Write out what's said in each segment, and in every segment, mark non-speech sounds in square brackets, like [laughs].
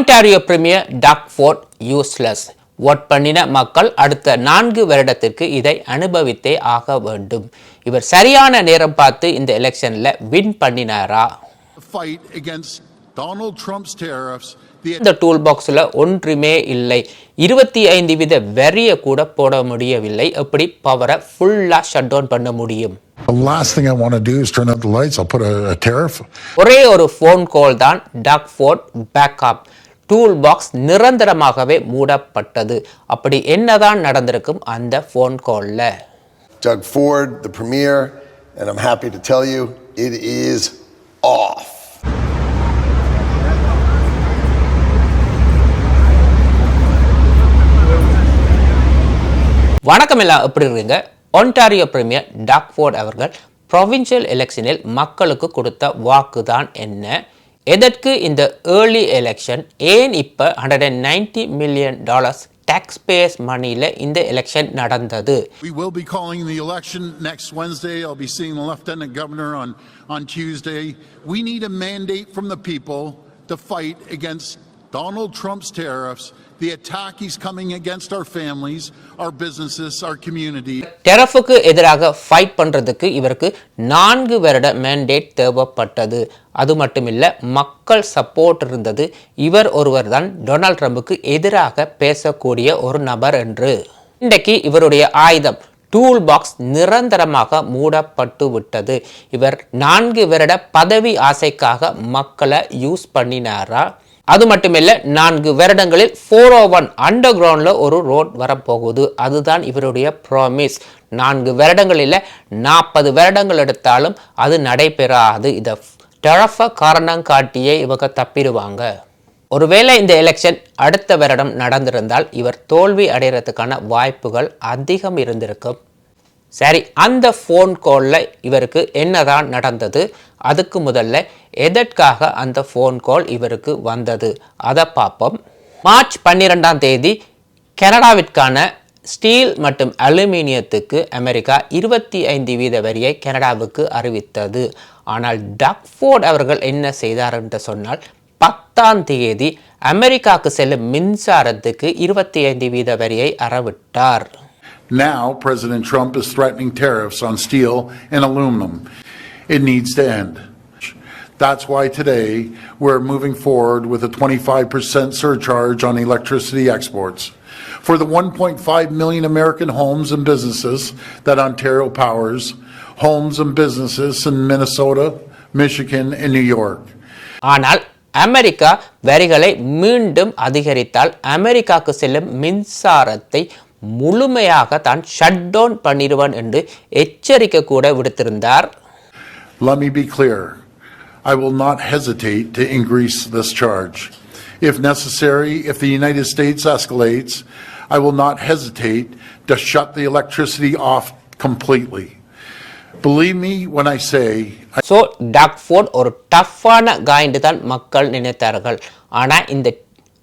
Ontario premier Doug Ford useless vote பண்ணின மக்கள் அடுத்த நான்கு வருடத்திற்கு இதை அனுபவித்தே ஆக வேண்டும். இவர் சரியான நேரம் பார்த்து இந்த எலெக்ஷன்ல வின் பண்ணினாரா? இந்த டூல் பாக்ஸில் ஒன்றுமே இல்லை. இருபத்தி ஐந்து வித வெறிய கூட போட முடியவில்லை. எப்படி பவரை ஃபுல்லாக ஷட் டவுன் பண்ண முடியும்? The last thing I want to do is turn out the lights. I'll put a, a tariff. ஒரே ஒரு ஃபோன் கால் தான் Doug Ford backup tool box நிரந்தரமாகவே மூடப்பட்டது. அப்படி என்னதான் நடந்திருக்கும் அந்த ஃபோன் காலில் Doug Ford, the premier, and I'm happy to tell you it is off. வணக்கம் எல்லாம் எப்படி இருக்கீங்க? ஒன்டாரியோ பிரீமியர் டாக்ஃபோர்ட் அவர்கள் ப்ரொவின்சியல் எலெக்ஷனில் மக்களுக்கு கொடுத்த வாக்கு தான் என்ன? எதற்கு இந்த ஏர்லி எலெக்ஷன் ஏன் இப்போ hundred and ninety million dollars taxpayers மணியில் இந்த எலெக்ஷன் நடந்தது We will be calling the election next Wednesday. I'll be seeing the Lieutenant Governor on, on Tuesday. We need a mandate from the people to fight against Donald Trump's tariffs, the attack he's coming against our families, our businesses, our community. டெரஃபுக்கு எதிராக fight பண்ணுறதுக்கு இவருக்கு நான்கு வருட mandate தேவைப்பட்டது. அது மட்டுமில்ல மக்கள் சப்போர்ட் இருந்தது. இவர் ஒருவர் தான் டொனால்ட் ட்ரம்புக்கு எதிராக பேசக்கூடிய ஒரு நபர் என்று. இன்றைக்கு இவருடைய ஆயுதம் டூல் பாக்ஸ் நிரந்தரமாக மூடப்பட்டு விட்டது. இவர் நான்கு வருட பதவி ஆசைக்காக மக்களை யூஸ் பண்ணினாரா? அது மட்டுமில்ல நான்கு வருடங்களில் ஃபோர் ஓ ஒன் அண்டர் கிரவுண்டில் ஒரு ரோட் வரப்போகுது. அதுதான் இவருடைய ப்ராமிஸ் நான்கு வருடங்களில் நாற்பது வருடங்கள் எடுத்தாலும் அது நடைபெறாது. இதை டெரஃப காரணம் காட்டியே இவங்க தப்பிடுவாங்க. ஒருவேளை இந்த எலெக்ஷன் அடுத்த வருடம் நடந்திருந்தால் இவர் தோல்வி அடைகிறதுக்கான வாய்ப்புகள் அதிகம் இருந்திருக்கும். சரி அந்த ஃபோன் காலில் இவருக்கு என்னதான் நடந்தது? அதுக்கு முதல்ல எதற்காக அந்த ஃபோன் கால் இவருக்கு வந்தது? அதை பார்ப்போம். மார்ச் பன்னிரெண்டாம் தேதி கனடாவிற்கான ஸ்டீல் மற்றும் அலுமினியத்துக்கு அமெரிக்கா இருபத்தி ஐந்து வீத வரியை கனடாவுக்கு அறிவித்தது. ஆனால் டக்ஃபோர்ட் அவர்கள் என்ன செய்தார் என்று சொன்னால் பத்தாம் தேதி அமெரிக்காவுக்கு செல்லும் மின்சாரத்துக்கு இருபத்தி ஐந்து வீத வரியை அறவிட்டார். Now, President Trump is threatening tariffs on steel and aluminum. It needs to end. That's why today we're moving forward with a 25% surcharge on electricity exports. For the 1.5 million American homes and businesses that Ontario powers, homes and businesses in Minnesota, Michigan, and New York. ஆனால் America வரிகளை மீண்டும் அதிகரித்தால் அமெரிக்காவுக்கு செல்லும் மின்சாரத்தை முழுமையாக தான் shut down பண்ணிடுவான் என்று எச்சரிக்கை கூட விடுத்திருந்தார் Let me be clear. I will not hesitate to increase this charge. If necessary, if the United States escalates, I will not hesitate to shut the electricity off completely. Believe me when I say so Doug Ford ஒரு டஃப்பான காயிண்டு தான் மக்கள் நினைத்தார்கள் ஆனால் இந்த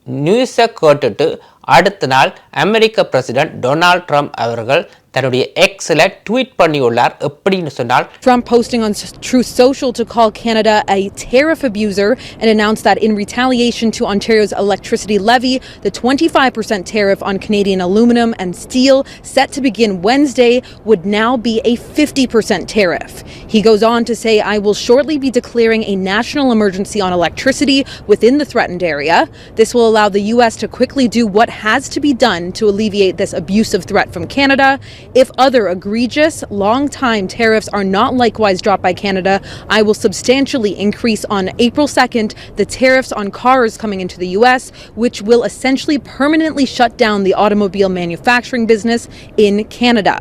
நியூஸை கேட்டுட்டு அடுத்த நாள் அமெரிக்க பிரசிடென்ட் டொனால்ட் ட்ரம்ப் அவர்கள் தன்னுடைய எக்ஸில் ட்வீட் பண்ணியுள்ளார் எப்படின்னு சொன்னால் Trump posting on S- Truth Social to call Canada a tariff abuser and announced that in retaliation to Ontario's electricity levy, the 25% tariff on Canadian aluminum and steel set to begin Wednesday would now be a 50% tariff. He goes on to say, I will shortly be declaring a national emergency on electricity within the threatened area. This will allow the U.S. to quickly do what has to be done to alleviate this abusive threat from Canada. If other egregious, long time tariffs are not likewise dropped by Canada, I will substantially increase on April 2nd the tariffs on cars coming into the US, which will essentially permanently shut down the automobile manufacturing business in Canada.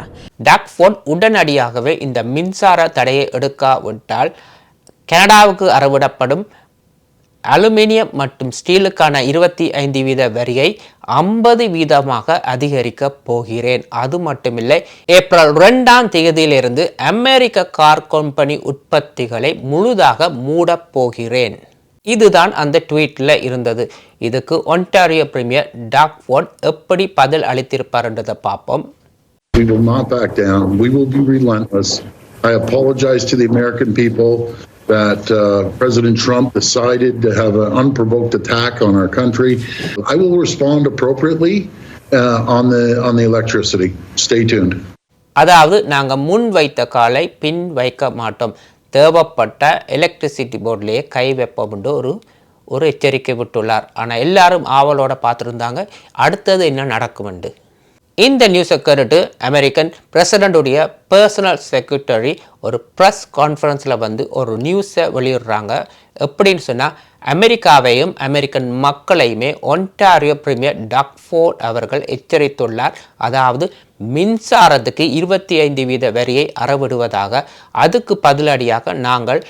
Doug Ford உடனடியாகவே இந்த மின்சார தடையை எடுக்காவிட்டால் கனடாவுக்கு அறவிடப்படும் aluminium மற்றும் ஸ்டீலுக்கான இருபத்தி ஐந்து வீத வரியை ஐம்பது வீதமாக அதிகரிக்க போகிறேன். அது மட்டுமில்லை ஏப்ரல் ரெண்டாம் தேதியிலிருந்து அமெரிக்க கார் கம்பெனி உற்பத்திகளை முழுதாக மூடப் போகிறேன். இதுதான் அந்த ட்வீட்டில் இருந்தது. இதுக்கு ஒன்டாரியோ பிரீமியர் டாக் ஒன் எப்படி பதில் அளித்திருப்பார்ன்றதை பார்ப்போம். We will not back down. We will be relentless. I apologize to the American people. That uh, President Trump decided to have an unprovoked attack on our country. I will respond appropriately uh, on the on the electricity. Stay tuned. அதாவது நாங்கள் முன் வைத்த காலை பின் வைக்க மாட்டோம் தேவைப்பட்ட electricity போர்டிலேயே கை வைப்போம்னு ஒரு ஒரு எச்சரிக்கை விட்டுள்ளார் ஆனால் எல்லாரும் ஆவலோட பார்த்துருந்தாங்க அடுத்தது என்ன நடக்குமெண்டு இந்த நியூஸை கேட்டுட்டு அமெரிக்கன் பிரசிடண்டுடைய பர்சனல் செக்ரட்டரி ஒரு ப்ரெஸ் கான்ஃபரன்ஸில் வந்து ஒரு நியூஸை வெளியிடுறாங்க. எப்படின்னு சொன்னால் அமெரிக்காவையும் அமெரிக்கன் மக்களையுமே ஒன்டாரியோ பிரீமியர் டக்ஃபோர்ட் அவர்கள் எச்சரித்துள்ளார். அதாவது மின்சாரத்துக்கு இருபத்தி ஐந்து வீத வரியை அறவிடுவதாக. அதுக்கு பதிலடியாக நாங்கள்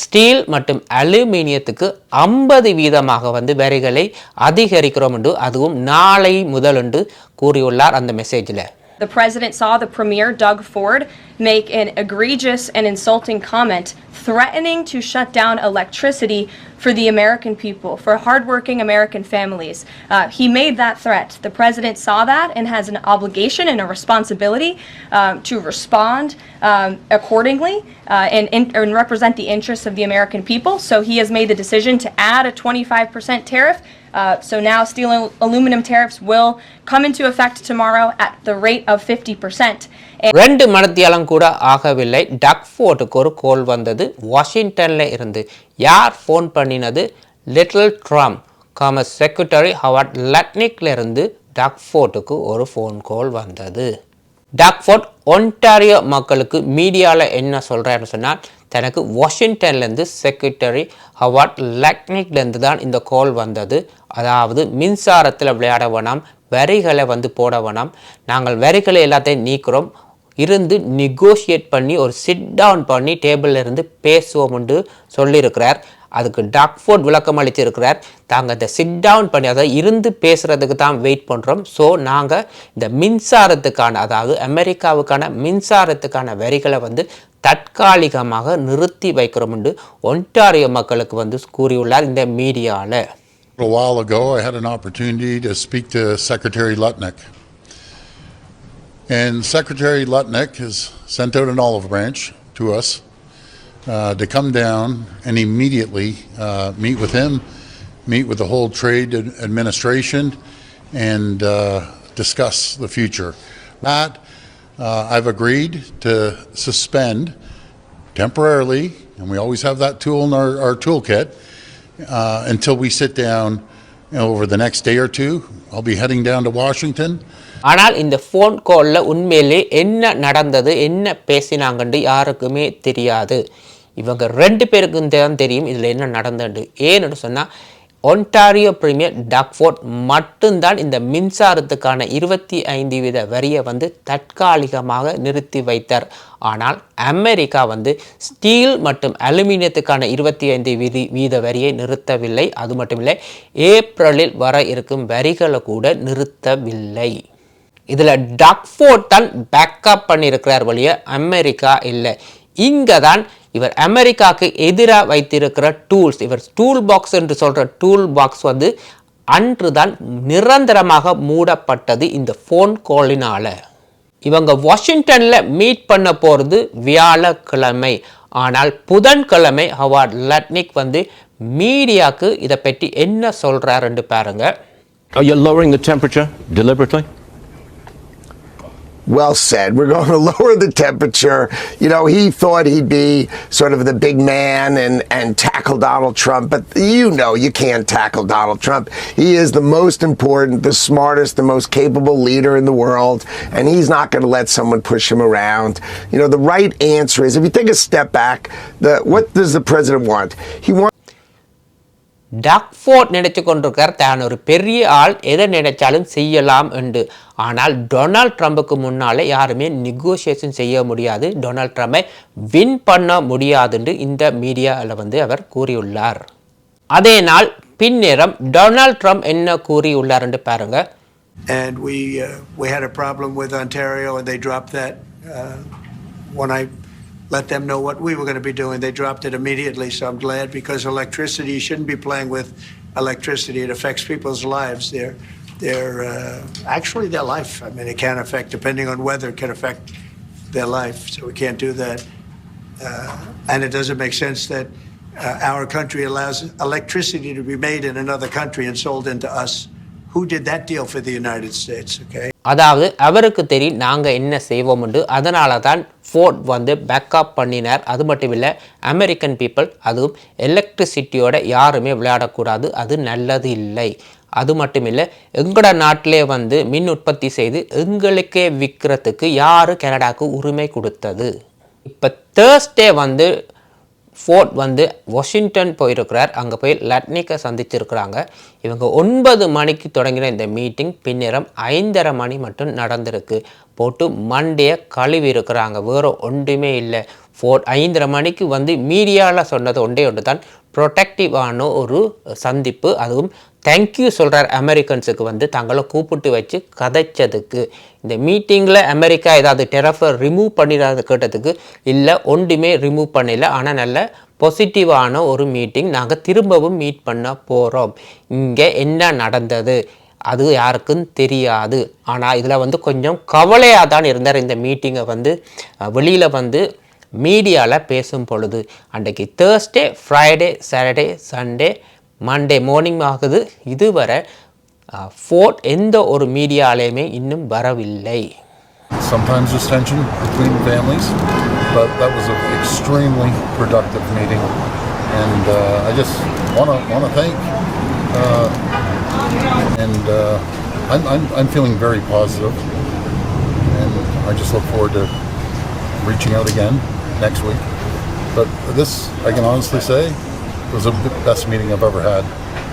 ஸ்டீல் மற்றும் அலுமினியத்துக்கு ஐம்பது வீதமாக வந்து வரிகளை அதிகரிக்கிறோம் என்று அதுவும் நாளை முதல் என்று கூறியுள்ளார் அந்த மெசேஜில் The president saw the premier, Doug Ford, make an egregious and insulting comment threatening to shut down electricity for the American people, for hardworking American families. Uh, he made that threat. The president saw that and has an obligation and a responsibility um, to respond um, accordingly uh, and, and, and represent the interests of the American people. So he has made the decision to add a 25% tariff. Uh, so now steel and aluminum tariffs will come into effect tomorrow at the rate of 50%. ரெண்டு மணத்தியாலம் கூட ஆகவில்லை. டக்ஃபோர்டுக்கு ஒரு கோல் வந்தது. வாஷிங்டனில் இருந்து. யார் phone பண்ணினது? Little Trump commerce secretary Howard லட்னிக்ல இருந்து டக்ஃபோர்டுக்கு ஒரு ஃபோன் கால் வந்தது. டக்ஃபோர்ட் ஒன்டாரியோ மக்களுக்கு மீடியாவில் என்ன சொல்கிறாருன்னு சொன்னால் தனக்கு வாஷிங்டன்லேருந்து செக்ரட்டரி ஹவார்ட் லக்னிக்லேருந்து தான் இந்த கால் வந்தது. அதாவது மின்சாரத்தில் விளையாட வேணாம் வரிகளை வந்து போட வேணாம். நாங்கள் வரிகளை எல்லாத்தையும் நீக்கிறோம். இருந்து நெகோஷியேட் பண்ணி ஒரு சிட் டவுன் பண்ணி டேபிளில் இருந்து பேசுவோம்னு சொல்லியிருக்கிறார். அதுக்கு டாக்ஃபோர்ட் விளக்கம் அளித்திருக்கிறார். தாங்கள் இந்த சிட் டவுன் பண்ணி அதாவது இருந்து பேசுகிறதுக்கு தான் வெயிட் பண்ணுறோம் ஸோ நாங்கள் இந்த மின்சாரத்துக்கான அதாவது அமெரிக்காவுக்கான மின்சாரத்துக்கான வரிகளை வந்து தற்காலிகமாக நிறுத்தி வைக்கிறோம் என்று ஒன்டாரியோ மக்களுக்கு வந்து கூறியுள்ளார் இந்த மீடியாவில் A while ago, I had an opportunity to speak to Secretary Lutnick. And Secretary Lutnick has sent out an olive branch to us uh, to come down and immediately uh, meet with him, meet with the whole trade ad- administration, and uh, discuss the future. That uh, I've agreed to suspend temporarily, and we always have that tool in our, our toolkit uh, until we sit down you know, over the next day or two. I'll be heading down to Washington. ஆனால் இந்த phone காலில் உண்மையிலே என்ன நடந்தது என்ன பேசினாங்கன்னு யாருக்குமே தெரியாது இவங்க ரெண்டு பேருக்கும் தான் தெரியும் இதில் என்ன நடந்தது ஏன்னு சொன்னால் ஒன்டாரியோ பிரீமியர் டக்ஃபோர்ட் மட்டும்தான் இந்த மின்சாரத்துக்கான இருபத்தி ஐந்து வீத வரியை வந்து தற்காலிகமாக நிறுத்தி வைத்தார். ஆனால் அமெரிக்கா வந்து ஸ்டீல் மற்றும் அலுமினியத்துக்கான இருபத்தி ஐந்து வீதி வீத வரியை நிறுத்தவில்லை. அது மட்டுமில்லை ஏப்ரலில் வர இருக்கும் வரிகளை கூட நிறுத்தவில்லை. இதில் டக்ஃபோர்ட் தான் பேக்கப் பண்ணியிருக்கிறார் வழிய அமெரிக்கா இல்லை. இங்கே தான் இவர் அமெரிக்காவுக்கு எதிராக வைத்திருக்கிற டூல்ஸ் இவர் டூல் பாக்ஸ் என்று சொல்கிற டூல் பாக்ஸ் வந்து அன்று தான் நிரந்தரமாக மூடப்பட்டது இந்த ஃபோன் காலினால் இவங்க வாஷிங்டனில் மீட் பண்ண போகிறது வியாழக்கிழமை. ஆனால் புதன்கிழமை ஹவார்ட் லட்னிக் வந்து மீடியாவுக்கு இதை பற்றி என்ன சொல்கிறாருன்னு பாருங்கள் Are you lowering the temperature deliberately? Well said. We're going [laughs] to lower the temperature. You know, he thought he'd be sort of the big man and, and tackle Donald Trump, but you know you can't tackle Donald Trump. He is the most important, the smartest, the most capable leader in the world, and he's not going to let someone push him around. You know, the right answer is if you take a step back, the what does the president want? He wants டக்ஃபோர்ட் நினைச்சு கொண்டிருக்கார் தான் ஒரு பெரிய ஆள் எதை நினைச்சாலும் செய்யலாம் என்று. ஆனால் டொனால்ட் ட்ரம்புக்கு முன்னாலே யாருமே நெகோசியேஷன் செய்ய முடியாது. டொனால்ட் ட்ரம்பை வின் பண்ண முடியாதுன்னு இந்த மீடியாவில் வந்து அவர் கூறியுள்ளார். அதே நாள் பின்னேரம் டொனால்ட் ட்ரம்ப் என்ன கூறியுள்ளார் என்று பாருங்க. And we uh, we had a problem with Ontario, and they dropped that uh, when I let them know what we were going to be doing. They dropped it immediately, so I'm glad because electricity you shouldn't be playing with electricity. It affects people's lives. Their their uh, actually their life. I mean, it can affect depending on weather. It can affect their life, so we can't do that. Uh, and it doesn't make sense that uh, our country allows electricity to be made in another country and sold into us. Who did that deal for the United States? Okay. அதாவது அவருக்கு தெரியும் நாங்கள் என்ன செய்வோம் என்று அதனால தான் fort வந்து பேக்கப் பண்ணினார் அது மட்டும் இல்லை அமெரிக்கன் பீப்புள் அதுவும் எலக்ட்ரிசிட்டியோட யாருமே விளையாடக்கூடாது அது நல்லது இல்லை அது மட்டும் இல்லை எங்களோட நாட்டிலே வந்து மின் உற்பத்தி செய்து எங்களுக்கே விற்கிறதுக்கு யார் கனடாவுக்கு உரிமை கொடுத்தது இப்போ தேர்ஸ்டே வந்து ஃபோர்ட் வந்து வாஷிங்டன் போயிருக்கிறார். அங்கே போய் லட்னிக்கை சந்திச்சிருக்கிறாங்க. இவங்க ஒன்பது மணிக்கு தொடங்கின இந்த மீட்டிங் பின்னிரம் ஐந்தரை மணி மட்டும் நடந்திருக்கு. போட்டு மண்டையை கழுவி இருக்கிறாங்க வேறு ஒன்றுமே இல்லை. ஃபோர் ஐந்தரை மணிக்கு வந்து மீடியாவில் சொன்னது ஒன்றே ஒன்று தான். ப்ரொடெக்டிவான ஒரு சந்திப்பு. அதுவும் தேங்க்யூ சொல்கிறார் அமெரிக்கன்ஸுக்கு வந்து. தங்களை கூப்பிட்டு வச்சு கதைச்சதுக்கு. இந்த மீட்டிங்கில் அமெரிக்கா ஏதாவது டெரஃபை ரிமூவ் பண்ணிடாத கேட்டதுக்கு. இல்லை ஒன்றுமே ரிமூவ் பண்ணல. ஆனால் நல்ல பாசிட்டிவான ஒரு மீட்டிங். நாங்கள் திரும்பவும் மீட் பண்ண போகிறோம் இங்கே என்ன நடந்தது? அது யாருக்கும் தெரியாது. ஆனால் இதில் வந்து கொஞ்சம் கவலையாக தான் இருந்தார். இந்த மீட்டிங்கை வந்து வெளியில் வந்து மீடியாவில் பேசும் பொழுது அன்றைக்கு Thursday Friday Saturday Sunday Monday morning ஆகுது. இதுவரை ஃபோர்ட் எந்த ஒரு மீடியாலேயுமே இன்னும் வரவில்லை. Sometimes there's tension between families, but that was an extremely productive meeting. And uh, I just want to want to thank, uh, and uh, I'm, I'm, I'm feeling very positive, and I just look forward to reaching out again next week. But this, I can honestly say, was the best meeting I've ever had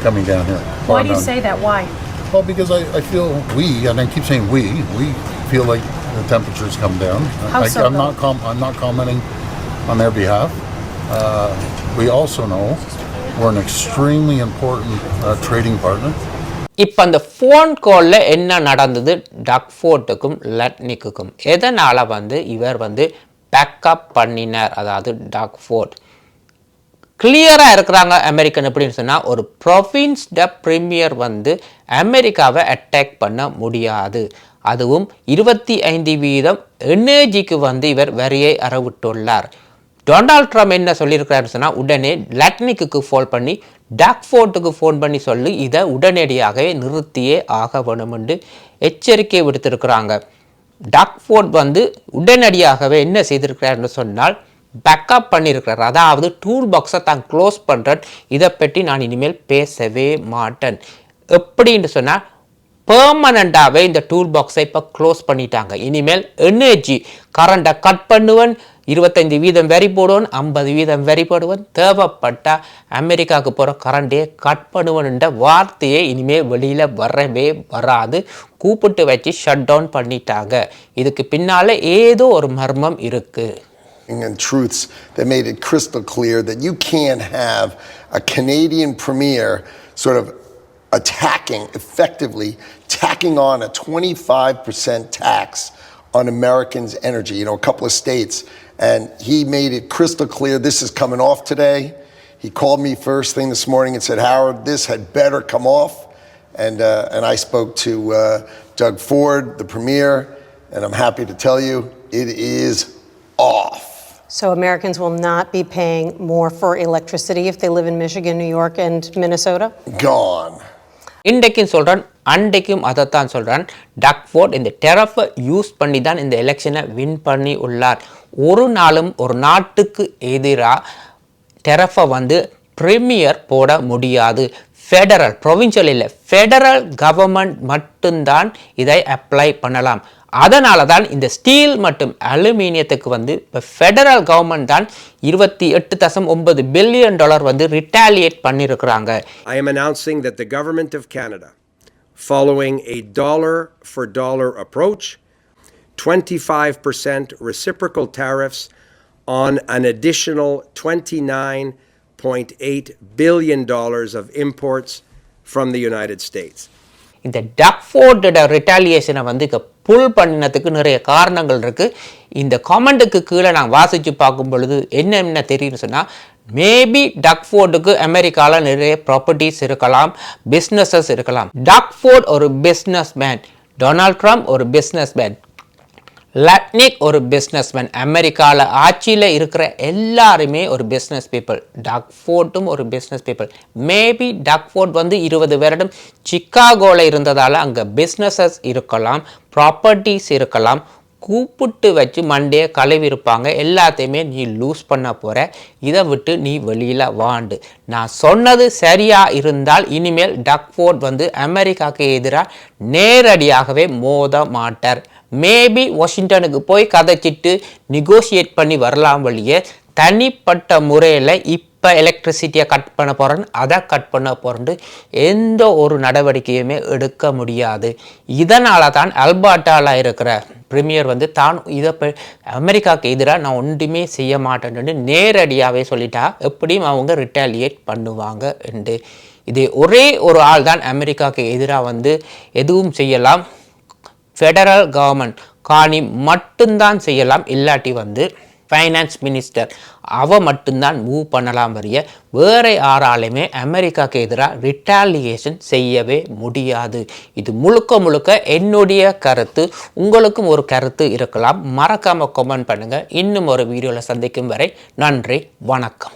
coming down here. Why do you say that? Why? Well, because I, I feel we, and I keep saying we, we feel like the temperatures come down. How I, so, I'm not com- I'm not commenting on their behalf. Uh, we also know we're an extremely important uh, trading partner. இப்போ அந்த phone காலில் என்ன நடந்தது? டக்ஃபோர்ட்டுக்கும் லட்னிக்குக்கும் எதனால் வந்து இவர் வந்து backup பண்ணினார்? அதாவது டக்ஃபோர்ட் கிளியராக இருக்கிறாங்க அமெரிக்கன் எப்படின்னு சொன்னால் ஒரு ப்ரொவின்ஸ்ட ப்ரீமியர் வந்து அமெரிக்காவை அட்டாக் பண்ண முடியாது. அதுவும் இருபத்தி ஐந்து வீதம் எனர்ஜிக்கு வந்து இவர் வரியை அறவிட்டுள்ளார். டொனால்ட் ட்ரம்ப் என்ன சொல்லியிருக்கிறாருன்னு சொன்னால் உடனே லட்னிக்கு ஃபோன் பண்ணி டாக்ஃபோர்ட்டுக்கு ஃபோன் பண்ணி சொல்லி இதை உடனடியாகவே நிறுத்தியே ஆக வேணுமென்று எச்சரிக்கை விடுத்திருக்கிறாங்க. டாக்ஃபோர்ட் வந்து உடனடியாகவே என்ன செய்திருக்கிறார்னு சொன்னால் பேக்கப் பண்ணியிருக்கிறார். அதாவது டூல் பாக்ஸை தான் க்ளோஸ் பண்ணுறேன் இதை பற்றி நான் இனிமேல் பேசவே மாட்டேன். எப்படின்னு சொன்னால் பெர்மனண்ட்டாகவே இந்த டூல் பாக்ஸை இப்போ க்ளோஸ் பண்ணிட்டாங்க. இனிமேல் எனர்ஜி கரண்ட்டை கட் பண்ணுவேன். இருபத்தைந்து வீதம் வரி போடுவேன் ஐம்பது வீதம் வரி போடுவேன் தேவைப்பட்டால் அமெரிக்காவுக்கு போகிற கரண்டே கட் பண்ணுவேன்ன்ற வார்த்தையே இனிமேல் வெளியில் வரவே வராது கூப்பிட்டு வச்சு ஷட் டவுன் பண்ணிட்டாங்க இதுக்கு பின்னால் ஏதோ ஒரு மர்மம் இருக்குது and truths that made it crystal clear that you can't have a Canadian premier sort of attacking, effectively tacking on a 25% tax on Americans' energy, you know, a couple of states. And he made it crystal clear this is coming off today. He called me first thing this morning and said, Howard, this had better come off. And, uh, and I spoke to uh, Doug Ford, the premier, and I'm happy to tell you it is off. So Americans will not be paying more for electricity if they live in Michigan, New York, and Minnesota? Gone. இன்றைக்கும் சொல்கிறான் அன்றைக்கும் அதைத்தான் சொல்கிறான் Doug Ford இந்த டெரஃபை use பண்ணி தான் இந்த எலெக்ஷனை வின் பண்ணி உள்ளார் ஒரு நாளும் ஒரு நாட்டுக்கு எதிராக டெரஃபை வந்து ப்ரீமியர் போட முடியாது. ஃபெடரல் ப்ரொவின்ஷியல் இல்லை. ஃபெடரல் கவர்மெண்ட் மட்டும்தான் இதை அப்ளை பண்ணலாம். அதனால தான் இந்த ஸ்டீல் மற்றும் அலுமினியத்துக்கு வந்து இப்போ ஃபெடரல் கவர்மெண்ட் தான் இருபத்தி எட்டு தசம் ஒன்பது பில்லியன் டாலர் வந்து ரிட்டாலியேட் பண்ணியிருக்கிறாங்க I'm announcing that the government of Canada following a dollar for dollar approach 25% reciprocal tariffs on an additional $29.8 billion of imports from the United States. இந்த டக்ஃபோர்டோட ரிட்டாலியேஷனை வந்து இப்போ புல் பண்ணினதுக்கு நிறைய காரணங்கள் இருக்குது இந்த காமெண்ட்டுக்கு கீழே நான் வாசித்து பார்க்கும் பொழுது என்ன என்ன தெரியும்னு சொன்னால் மேபி டக்ஃபோர்டுக்கு அமெரிக்காவில் நிறைய ப்ராப்பர்ட்டிஸ் இருக்கலாம் பிஸ்னஸஸ் இருக்கலாம். டக்ஃபோர்ட் ஒரு பிஸ்னஸ் மேன் டொனால்ட் ட்ரம்ப் ஒரு பிஸ்னஸ் மேன் லட்னிக் ஒரு பிஸ்னஸ்மேன் அமெரிக்காவில் ஆட்சியில் இருக்கிற எல்லாருமே ஒரு பிஸ்னஸ் பீப்புள் டக் ஃபோர்ட்டும் ஒரு பிஸ்னஸ் பீப்புள் மேபி டக் ஃபோர்ட் வந்து இருபது வருடம் சிக்காகோவில் இருந்ததால் அங்கே பிஸ்னஸஸ் இருக்கலாம் ப்ராப்பர்ட்டிஸ் இருக்கலாம் கூப்பிட்டு வச்சு மண்டையை கழுவிருப்பாங்க எல்லாத்தையுமே நீ லூஸ் பண்ண போகிற இதை விட்டு நீ வெளியில் வாண்டு. நான் சொன்னது சரியாக இருந்தால் இனிமேல் டக்ஃபோர்ட் வந்து அமெரிக்காவுக்கு எதிராக நேரடியாகவே மோத மாட்டார். மேபி வாஷிங்டனுக்கு போய் கதைச்சிட்டு நெகோசியேட் பண்ணி வரலாம் வழியே தனிப்பட்ட முறையில் இப்போ எலக்ட்ரிசிட்டியை கட் பண்ண போகிறேன்னு அதை கட் பண்ண போகிறேன்ட்டு எந்த ஒரு நடவடிக்கையுமே எடுக்க முடியாது. இதனால தான் அல்பாட்டாவில் இருக்கிற பிரீமியர் வந்து தான் இதை அமெரிக்காவுக்கு எதிராக நான் ஒன்றுமே செய்ய மாட்டேன்னு நேரடியாகவே சொல்லிட்டா எப்படியும் அவங்க ரிட்டாலியேட் பண்ணுவாங்க என்று. இது ஒரே ஒரு ஆள் தான் அமெரிக்காவுக்கு எதிராக வந்து எதுவும் செய்யலாம். ஃபெடரல் கவர்மெண்ட் காணி மட்டும்தான் செய்யலாம் இல்லாட்டி வந்து ஃபைனான்ஸ் மினிஸ்டர் அவ மட்டும்தான் மூவ் பண்ணலாம் வரைய வேற யாராலையுமே அமெரிக்காவுக்கு எதிராக ரிட்டாலியேஷன் செய்யவே முடியாது. இது முழுக்க முழுக்க என்னுடைய கருத்து. உங்களுக்கும் ஒரு கருத்து இருக்கலாம். மறக்காமல் கமெண்ட் பண்ணுங்கள் இன்னும் ஒரு வீடியோவில் சந்திக்கும் வரை நன்றி வணக்கம்.